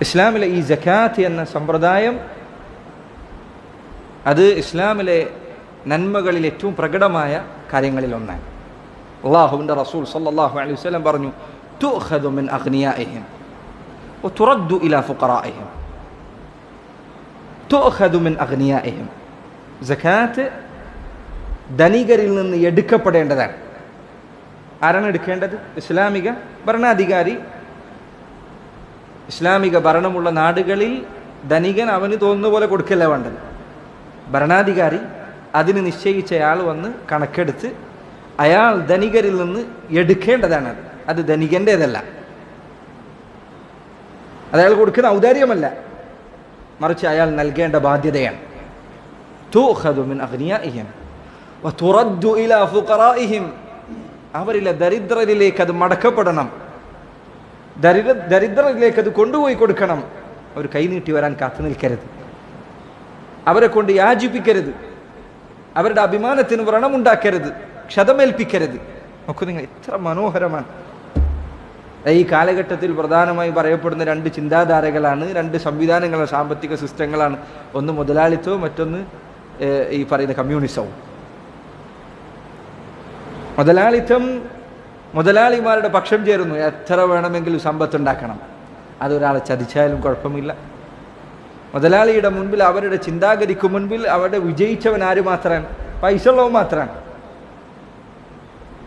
ഇസ്ലാമിലെ ഈ ജക്കാത്ത് എന്ന സമ്പ്രദായം അത് ഇസ്ലാമിലെ നന്മകളിൽ ഏറ്റവും പ്രകടമായ കാര്യങ്ങളിൽ ഒന്നാണ്. അള്ളാഹുവിന്റെ റസൂൽ സല്ലാഹു അലൈഹി വസല്ലം പറഞ്ഞു ധനികരിൽ നിന്ന് എടുക്കപ്പെടേണ്ടതാണ്. ആരാണ് എടുക്കേണ്ടത്? ഇസ്ലാമിക ഭരണാധികാരി ഇസ്ലാമിക ഭരണമുള്ള നാടുകളിൽ ധനികൻ അവന് തോന്നുന്ന പോലെ കൊടുക്കല്ല വേണ്ടത്? ഭരണാധികാരി അതിന് നിശ്ചയിച്ചയാൾ വന്ന് കണക്കെടുത്ത് അയാൾ ധനികരിൽ നിന്ന് എടുക്കേണ്ടതാണ് അത്. അത് ധനികന്റെതല്ല അത് അയാൾ കൊടുക്കുന്ന ഔദാര്യമല്ല. മറിച്ച് അയാൾ നൽകേണ്ട ബാധ്യതയാണ്. അവരിലെ ദരിദ്രരിലേക്ക് അത് മടക്കപ്പെടണം. ദരിദ്ര ദരിദ്രരിലേക്ക് അത് കൊണ്ടുപോയി കൊടുക്കണം. അവർ കൈനീട്ടി വരാൻ കാത്തു നിൽക്കരുത്. അവരെ കൊണ്ട് യാചിപ്പിക്കരുത്. അവരുടെ അഭിമാനത്തിന് വ്രണമുണ്ടാക്കരുത്. ക്ഷതമേൽപ്പിക്കരുത്. നോക്കൂ നിങ്ങൾ എത്ര മനോഹരമാണ്. ഈ കാലഘട്ടത്തിൽ പ്രധാനമായും പറയപ്പെടുന്ന രണ്ട് ചിന്താധാരകളാണ് രണ്ട് സംവിധാനങ്ങളാണ് സാമ്പത്തിക സിസ്റ്റങ്ങളാണ്. ഒന്ന് മുതലാളിത്തവും മറ്റൊന്ന് ഈ പറയുന്ന കമ്മ്യൂണിസവും. മുതലാളിത്തം മുതലാളിമാരുടെ പക്ഷം ചേരുന്നു. എത്ര വേണമെങ്കിലും സമ്പത്ത് ഉണ്ടാക്കണം അതൊരാളെ ചതിച്ചാലും കുഴപ്പമില്ല. മുതലാളിയുടെ മുൻപിൽ അവരുടെ ചിന്താഗതിക്ക് മുൻപിൽ അവരുടെ വിജയിച്ചവൻ ആര് മാത്രമാണ്? പൈസ ഉള്ളവൻ മാത്രമാണ്.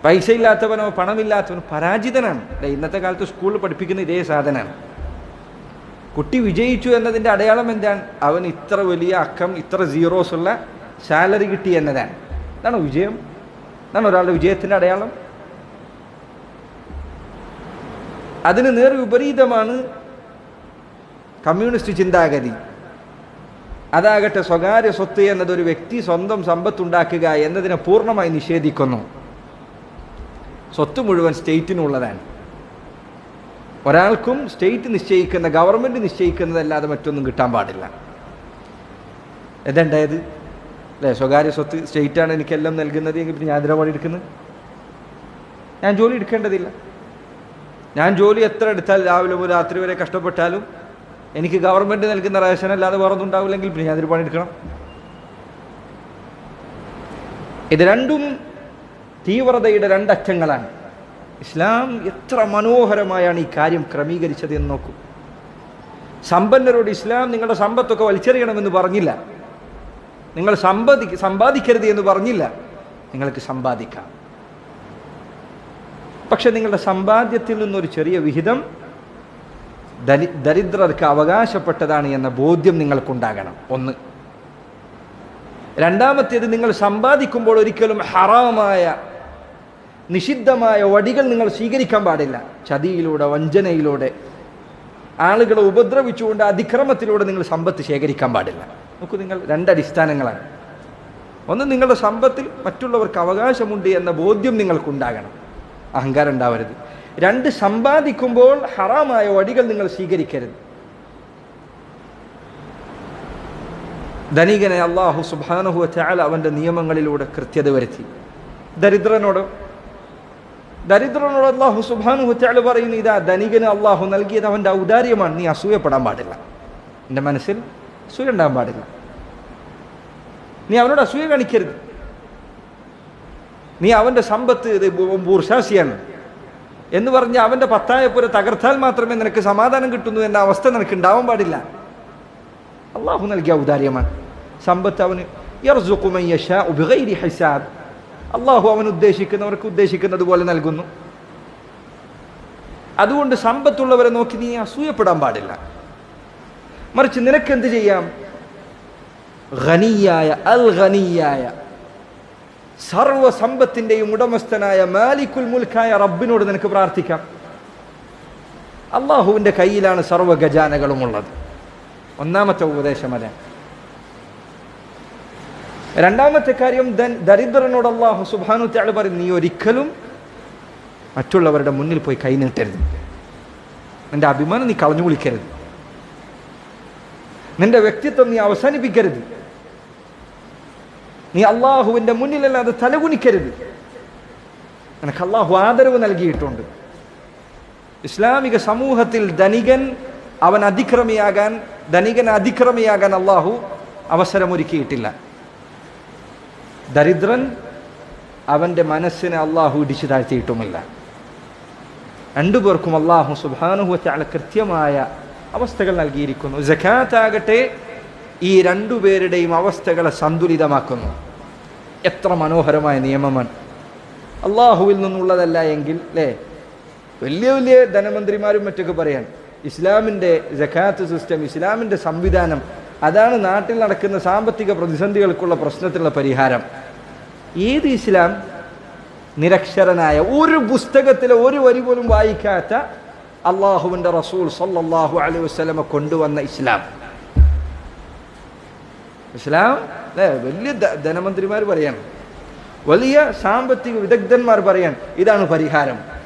പൈസ ഇല്ലാത്തവനോ പണമില്ലാത്തവനോ പരാജിതനാണ്. ഇന്നത്തെ കാലത്ത് സ്കൂളിൽ പഠിപ്പിക്കുന്ന ഇതേ സാധനമാണ്. കുട്ടി വിജയിച്ചു എന്നതിന്റെ അടയാളം എന്താണ്? അവൻ ഇത്ര വലിയ അക്കം ഇത്ര സീറോസ് ഉള്ള സാലറി കിട്ടി എന്നതാണ്. ഇതാണ് വിജയം. ഇതാണ് ഒരാളുടെ വിജയത്തിന്റെ അടയാളം. അതിന് നേർ വിപരീതമാണ് കമ്മ്യൂണിസ്റ്റ് ചിന്താഗതി. അതാകട്ടെ സ്വകാര്യ സ്വത്ത് എന്നതൊരു വ്യക്തി സ്വന്തം സമ്പത്തുണ്ടാക്കുക എന്നതിനെ പൂർണമായി നിഷേധിക്കുന്നു. സ്വത്ത് മുഴുവൻ സ്റ്റേറ്റിനുള്ളതാണ്. ഒരാൾക്കും സ്റ്റേറ്റ് നിശ്ചയിക്കുന്ന ഗവൺമെന്റ് നിശ്ചയിക്കുന്നതല്ലാതെ മറ്റൊന്നും കിട്ടാൻ പാടില്ല. എന്തുണ്ടായത് അല്ലേ സ്വകാര്യ സ്വത്ത് സ്റ്റേറ്റാണ് എനിക്കെല്ലാം നൽകുന്നത് എങ്കിൽ പിന്നെ ഞാൻ എന്തിനാ പണി എടുക്കുന്നത് ഞാൻ ജോലി എടുക്കേണ്ടതില്ല. ഞാൻ ജോലി എത്ര എടുത്താൽ രാവിലെ മുതൽ രാത്രി വരെ കഷ്ടപ്പെട്ടാലും എനിക്ക് ഗവൺമെന്റ് നൽകുന്ന റേഷൻ അല്ലാതെ വേറൊന്നും ഉണ്ടാവില്ലെങ്കിൽ പിന്നെ അതിന് പണിയെടുക്കണം. ഇത് രണ്ടും തീവ്രതയുടെ രണ്ടറ്റങ്ങളാണ്. ഇസ്ലാം എത്ര മനോഹരമായാണ് ഈ കാര്യം ക്രമീകരിച്ചത് എന്ന് നോക്കൂ. സമ്പന്നരോട് ഇസ്ലാം നിങ്ങളുടെ സമ്പത്തൊക്കെ വലിച്ചെറിയണമെന്ന് പറഞ്ഞില്ല. നിങ്ങൾ സമ്പാദി സമ്പാദിക്കരുത് എന്ന് പറഞ്ഞില്ല. നിങ്ങൾക്ക് സമ്പാദിക്കാം. പക്ഷെ നിങ്ങളുടെ സമ്പാദ്യത്തിൽ നിന്നൊരു ചെറിയ വിഹിതം ദരി ദരിദ്രർക്ക് അവകാശപ്പെട്ടതാണ് എന്ന ബോധ്യം നിങ്ങൾക്കുണ്ടാകണം. ഒന്ന്. രണ്ടാമത്തേത് നിങ്ങൾ സമ്പാദിക്കുമ്പോൾ ഒരിക്കലും ഹറാമായ നിഷിദ്ധമായ വടികൾ നിങ്ങൾ സ്വീകരിക്കാൻ പാടില്ല. ചതിയിലൂടെ വഞ്ചനയിലൂടെ ആളുകളെ ഉപദ്രവിച്ചുകൊണ്ട് അതിക്രമത്തിലൂടെ നിങ്ങൾ സമ്പത്ത് ശേഖരിക്കാൻ പാടില്ല. നോക്കൂ നിങ്ങൾ രണ്ടടിസ്ഥാനങ്ങളാണ്. ഒന്ന് നിങ്ങളുടെ സമ്പത്തിൽ മറ്റുള്ളവർക്ക് അവകാശമുണ്ട് എന്ന ബോധ്യം നിങ്ങൾക്കുണ്ടാകണം. അഹങ്കാരം ഉണ്ടാവരുത് രണ്ട് സമ്പാദിക്കുമ്പോൾ ഹറാമായ വടികൾ നിങ്ങൾ സ്വീകരിക്കരുത്. ധനികനെ അള്ളാഹു സുബാനഹു വച്ചാൽ അവന്റെ നിയമങ്ങളിലൂടെ കൃത്യത വരുത്തി. ദരിദ്രനോട് ദരിദ്രനോട് അള്ളാഹു സുബാനഹു വച്ചാൽ പറയുന്നു ഇതാ ധനികന് അള്ളാഹു നൽകിയത് അവന്റെ ഔദാര്യമാണ്. നീ അസൂയപ്പെടാൻ പാടില്ല. എന്റെ മനസ്സിൽ അസൂയ ഉണ്ടാകാൻ പാടില്ല. നീ അവനോട് അസൂയ കാണിക്കരുത്. നീ അവന്റെ സമ്പത്ത് ബൂർഷാസിയാണ്. എന്ന് പറഞ്ഞ് അവന്റെ പത്തായപ്പുര തകർത്താൽ മാത്രമേ നിനക്ക് സമാധാനം കിട്ടുന്നു എന്ന അവസ്ഥ നിനക്ക് ഉണ്ടാവാൻ പാടില്ല. അള്ളാഹു നൽകിയ ഔദാര്യമാണ്. സമ്പത്ത് അവന് ഹിസാബ്. അള്ളാഹു അവൻ ഉദ്ദേശിക്കുന്നവർക്ക് ഉദ്ദേശിക്കുന്നത് പോലെ നൽകുന്നു. അതുകൊണ്ട് സമ്പത്തുള്ളവരെ നോക്കി നീ അസൂയപ്പെടാൻ പാടില്ല. മറിച്ച് നിനക്ക് എന്ത് ചെയ്യാം? ഖനിയായ അൽ ഖനിയായ സർവ സമ്പത്തിന്റെയും ഉടമസ്ഥനായ മാലിക്കുൽ മുൽക്കായ റബ്ബിനോട് നിനക്ക് പ്രാർത്ഥിക്കാം. അള്ളാഹുവിന്റെ കയ്യിലാണ് സർവ ഖജാനകളും ഉള്ളത് ഒന്നാമത്തെ ഉപദേശം അല്ല രണ്ടാമത്തെ കാര്യം ദരിദ്രനോട് അള്ളാഹു സുബാനു താൾ പറയും നീ ഒരിക്കലും മറ്റുള്ളവരുടെ മുന്നിൽ പോയി കൈ നീട്ടരുത്. നിന്റെ അഭിമാനം നീ കളഞ്ഞു വിളിക്കരുത് നിന്റെ വ്യക്തിത്വം നീ അവസാനിപ്പിക്കരുത്. നീ അള്ളാഹുവിന്റെ മുന്നിലല്ലാതെ തലകുനിക്കരുത്. നിനക്ക് അള്ളാഹു ആദരവ് നൽകിയിട്ടുണ്ട്. ഇസ്ലാമിക സമൂഹത്തിൽ ധനികൻ അവൻ അതിക്രമിയാകാൻ ധനികൻ അതിക്രമിയാകാൻ അള്ളാഹു അവസരമൊരുക്കിയിട്ടില്ല. ദരിദ്രൻ അവന്റെ മനസ്സിനെ അള്ളാഹു ഇടിച്ചു താഴ്ത്തിയിട്ടുമില്ല. രണ്ടുപേർക്കും അള്ളാഹു സുബാനുഹുവറ്റാല കൃത്യമായ അവസ്ഥകൾ നൽകിയിരിക്കുന്നു. ജക്കാത്താകട്ടെ ഈ രണ്ടുപേരുടെയും അവസ്ഥകളെ സന്തുലിതമാക്കുന്നു. എത്ര മനോഹരമായ നിയമമാണ് അള്ളാഹുവിൽ നിന്നുള്ളതല്ല എങ്കിൽ അല്ലേ വലിയ വലിയ ധനമന്ത്രിമാരും മറ്റൊക്കെ പറയാൻ ഇസ്ലാമിന്റെ ജക്കാത്ത് സിസ്റ്റം ഇസ്ലാമിന്റെ സംവിധാനം അതാണ് നാട്ടിൽ നടക്കുന്ന സാമ്പത്തിക പ്രതിസന്ധികൾക്കുള്ള പ്രശ്നത്തിലുള്ള പരിഹാരം. ഏത് ഇസ്ലാം? നിരക്ഷരനായ ഒരു പുസ്തകത്തിലെ ഒരു വരി പോലും വായിക്കാത്ത അള്ളാഹുവിന്റെ റസൂൽ സല്ലാഹു അലൈഹി വസ്ലമ കൊണ്ടുവന്ന ഇസ്ലാം. ഇസ്ലാം? അല്ലേ? വലിയ ധനമന്ത്രിമാർ പറയണം. വലിയ സാമ്പത്തിക വിദഗ്ധന്മാർ പറയണം. ഇതാണ് പരിഹാരം.